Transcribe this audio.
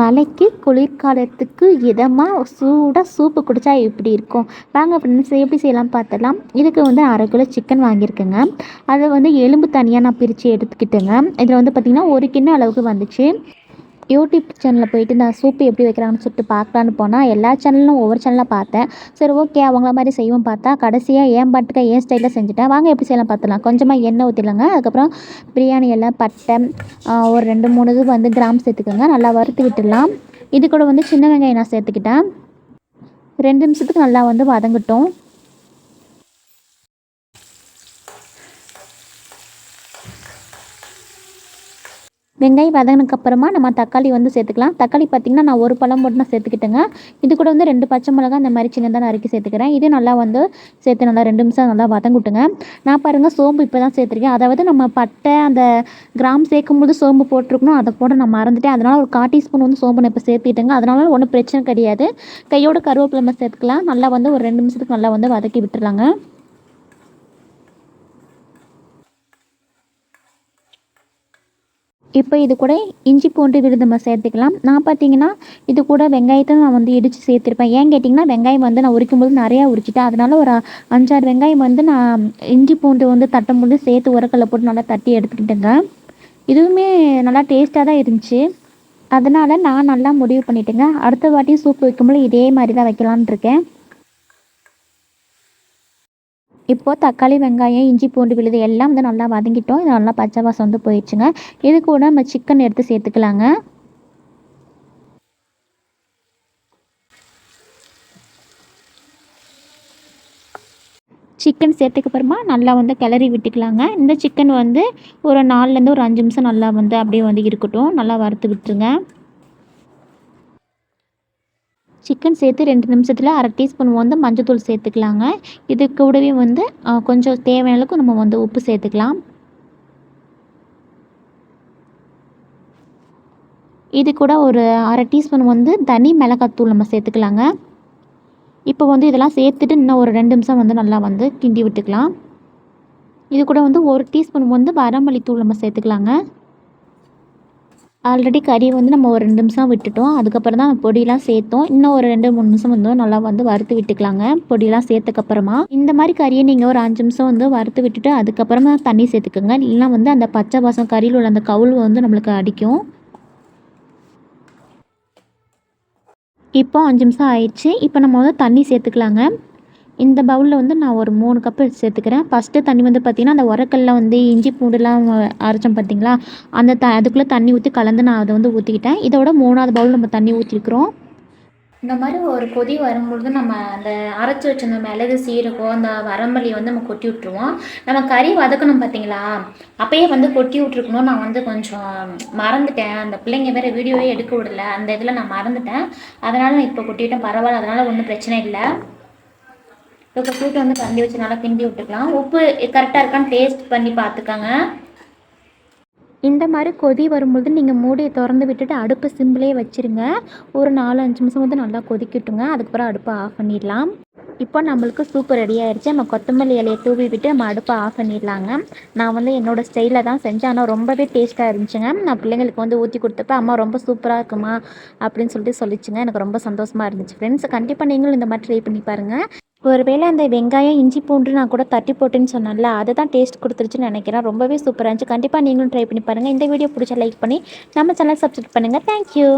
மழைக்கு குளிர்காலத்துக்கு இதமாக சூடாக சூப்பு குடித்தா எப்படி இருக்கும். வாங்க அப்படின்னு எப்படி செய்யலாம் பார்த்தலாம் இதுக்கு வந்து அரை கிலோ சிக்கன் வாங்கியிருக்கேங்க. அதை வந்து எலும்பு தனியாக நான் பிரித்து எடுத்துக்கிட்டேங்க. இதில் வந்து பார்த்திங்கன்னா ஒரு கிண்ண அளவுக்கு வந்துச்சு. யூடியூப் சேனலில் போயிட்டு நான் சூப்பு எப்படி வைக்கிறாங்கன்னு சொல்லிட்டு பார்க்கலான்னு போனால் எல்லா சேனலும் ஒவ்வொரு சேனலாக பார்த்தேன். சரி ஓகே அவங்கள மாதிரி செய்வோம் பார்த்தா கடைசியாக ஏன் பாட்டுக்க ஏன் ஸ்டைலில் செஞ்சுட்டேன்? வாங்க எப்படி செய்யலாம் பார்த்துலாம் கொஞ்சமாக எண்ணெய் ஊற்றிடலாங்க அதுக்கப்புறம் பிரியாணி எல்லாம் பட்டை ஒரு ரெண்டு மூணு இது வந்து கிராம் சேர்த்துக்கோங்க. நல்லா வறுத்து விட்டுடலாம். இது கூட வந்து சின்ன வெங்காயம் நான் சேர்த்துக்கிட்டேன். ரெண்டு நிமிஷத்துக்கு நல்லா வந்து வதங்கட்டும். வெங்காயம் வதங்கினதுக்கு அப்புறமா நம்ம தக்காளி வந்து சேர்த்துக்கலாம். தக்காளி பார்த்திங்கன்னா நான் ஒரு பழம் போட்டு நான் சேர்த்துக்கிட்டேங்க. இது கூட வந்து ரெண்டு பச்சை மிளகா இந்த மாதிரி சின்னதாக நறுக்கி சேர்த்துக்கிறேன். இது நல்லா வந்து சேர்த்து நல்லா ரெண்டு நிமிஷம் நல்லா வதங்கிட்டுங்க. நான் பாருங்கள் சோம்பு இப்போ தான் சேர்த்துருக்கேன். அதாவது நம்ம பட்டை அந்த கிராம் சேர்க்கும்போது சோம்பு போட்டிருக்கணும். அதை போட நான் மறந்துட்டேன். அதனால் ஒரு கால் டீஸ்பூன் வந்து சோம்பு நான் இப்போ சேர்த்துக்கிட்டேங்க அதனால ஒன்றும் பிரச்சனை கிடையாது. கையோட கருவேப்பிலை நம்ம சேர்த்துக்கலாம். நல்லா வந்து ஒரு ரெண்டு நிமிஷத்துக்கு நல்லா வந்து வதக்கி விட்டுருலாங்க இப்போ இது கூட இஞ்சி பூண்டு விழுது நம்ம சேர்த்துக்கலாம். நான் பார்த்தீங்கன்னா இது கூட வெங்காயத்தை நான் வந்து இடித்து சேர்த்துருப்பேன். ஏன் கேட்டிங்கன்னா வெங்காயம் வந்து நான் உரிக்கும் போது நிறையா உரிச்சிட்டேன். அதனால ஒரு அஞ்சாறு வெங்காயம் வந்து நான் இஞ்சி பூண்டு வந்து தட்டும் போது சேர்த்து உரக்கல்ல போட்டு நல்லா தட்டி எடுத்துக்கிட்டேங்க. இதுவுமே நல்லா டேஸ்ட்டாக தான் இருந்துச்சு. அதனால் நான் நல்லா முடிவு பண்ணிட்டேங்க. அடுத்த வாட்டி சூப் வைக்கும்போது இதே மாதிரி தான் வைக்கலான்னு இருக்கேன். இப்போது தக்காளி வெங்காயம் இஞ்சி பூண்டு விழுது எல்லாம் வந்து நல்லா வதங்கிட்டோம். இது நல்லா பச்சை வாசம் வந்து போயிடுச்சுங்க. இது கூட நம்ம சிக்கன் எடுத்து சேர்த்துக்கலாங்க. சிக்கன் சேர்த்துக்கு அப்புறமா நல்லா வந்து கிளறி விட்டுக்கலாங்க. இந்த சிக்கன் வந்து ஒரு நாலுலேருந்து ஒரு அஞ்சு நிமிஷம் நல்லா வந்து அப்படியே வந்து இருக்கட்டும். நல்லா வறுத்து விட்டுருங்க. சிக்கன் சேர்த்து ரெண்டு நிமிஷத்தில் அரை டீஸ்பூன் வந்து மஞ்சத்தூள் சேர்த்துக்கலாங்க. இது கூடவே வந்து கொஞ்சம் தேவையான அளவுக்கு நம்ம வந்து உப்பு சேர்த்துக்கலாம். இது கூட ஒரு அரை டீஸ்பூன் வந்து தனி மிளகாத்தூள் நம்ம சேர்த்துக்கலாங்க. இப்போ வந்து இதெல்லாம் சேர்த்துட்டு இன்னும் ஒரு ரெண்டு நிமிஷம் வந்து நல்லா வந்து கிண்டி விட்டுக்கலாம். இது கூட வந்து ஒரு டீஸ்பூன் வந்து வரமல்லி தூள் நம்ம சேர்த்துக்கலாங்க. ஆல்ரெடி கறியை வந்து நம்ம ஒரு ரெண்டு நிமிஷம் விட்டுட்டோம். அதுக்கப்புறம் தான் பொடியெலாம் சேர்த்தோம். இன்னும் ஒரு ரெண்டு மூணு நிமிஷம் வந்து நல்லா வந்து வறுத்து விட்டுக்கலாங்க. பொடியெலாம் சேர்த்தக்கப்புறமா இந்த மாதிரி கறியை நீங்கள் ஒரு அஞ்சு நிமிஷம் வந்து வறுத்து விட்டுட்டு அதுக்கப்புறமா தண்ணி சேர்த்துக்கோங்க. இல்லைனா வந்து அந்த பச்சை பாசம் கறியில் உள்ள அந்த கவுள் வந்து நம்மளுக்கு அடிக்கும். இப்போ அஞ்சு நிமிஷம் ஆயிடுச்சு. இப்போ நம்ம வந்து தண்ணி சேர்த்துக்கலாங்க. இந்த பவுலில் வந்து நான் ஒரு மூணு கப்பு சேர்த்துக்கிறேன். ஃபஸ்ட்டு தண்ணி வந்து பார்த்திங்கன்னா அந்த உரக்கல்ல வந்து இஞ்சி பூண்டுலாம் அரைச்சோம் பார்த்தீங்களா அந்த த அதுக்குள்ளே தண்ணி ஊற்றி கலந்து நான் அதை வந்து ஊற்றிக்கிட்டேன் இதோட மூணாவது பவுல் நம்ம தண்ணி ஊற்றிருக்கிறோம் இந்த மாதிரி ஒரு கொதி வரும்பொழுது நம்ம அந்த அரைச்சி வச்சிருந்த மிளகு சீரகம் அந்த வரமல்லியை வந்து நம்ம கொட்டி விட்ருவோம் நம்ம கறி வதக்கணும் பார்த்தீங்களா அப்பயே வந்து கொட்டி விட்ருக்கணும் நான் வந்து கொஞ்சம் மறந்துட்டேன். அந்த பிள்ளைங்க வேறு வீடியோவே எடுக்க விடல. அந்த இதில் நான் மறந்துட்டேன். அதனால் நான் இப்போ கொட்டிவிட்டேன் பரவாயில்ல. அதனால் ஒன்றும் பிரச்சனை இல்லை. இப்போ கூட்டு வந்து கண்டி வச்சு நல்லா கிண்டி விட்டுக்கலாம். உப்பு கரெக்டாக இருக்கான்னு டேஸ்ட் பண்ணி பார்த்துக்கோங்க. இந்த மாதிரி கொதி வரும்பொழுது நீங்கள் மூடியை திறந்து விட்டுட்டு அடுப்பு சிம்பிளே வச்சுருங்க. ஒரு நாலு அஞ்சு நிமிஷம் வந்து நல்லா கொதிக்கிட்டுங்க. அதுக்கப்புறம் அடுப்பை ஆஃப் பண்ணிடலாம். இப்போ நம்மளுக்கு சூப்பர் ரெடி ஆயிடுச்சு நம்ம கொத்தமல்லி இலையை தூவி விட்டு நம்ம அடுப்பை ஆஃப் பண்ணிடலாங்க. நான் வந்து என்னோடய ஸ்டைலில் தான் செஞ்சேன். ஆனால் ரொம்பவே டேஸ்ட்டாக இருந்துச்சுங்க. நான் பிள்ளைங்களுக்கு வந்து ஊற்றி கொடுத்தப்ப அம்மா ரொம்ப சூப்பராக இருக்குமா? அப்படின்னு சொல்லிட்டு சொல்லிச்சுங்க. எனக்கு ரொம்ப சந்தோஷமாக இருந்துச்சு ஃப்ரெண்ட்ஸ் கண்டிப்பாக நீங்களும் இந்த மாதிரி ட்ரை பண்ணி பாருங்கள் ஒருவேளை அந்த வெங்காயம் இஞ்சி பூண்டு நான் கூட தட்டி போட்டுன்னு சொன்னேன்ல அதுதான் டேஸ்ட் கொடுத்துருச்சுன்னு நினைக்கிறேன். ரொம்பவே சூப்பராக இருந்துச்சு. கண்டிப்பாக நீங்களும் ட்ரை பண்ணி பாருங்கள் இந்த வீடியோ பிடிச்சா லைக் பண்ணி நம்ம சேனல் சப்ஸ்கிரைப் பண்ணுங்கள் தேங்க்யூ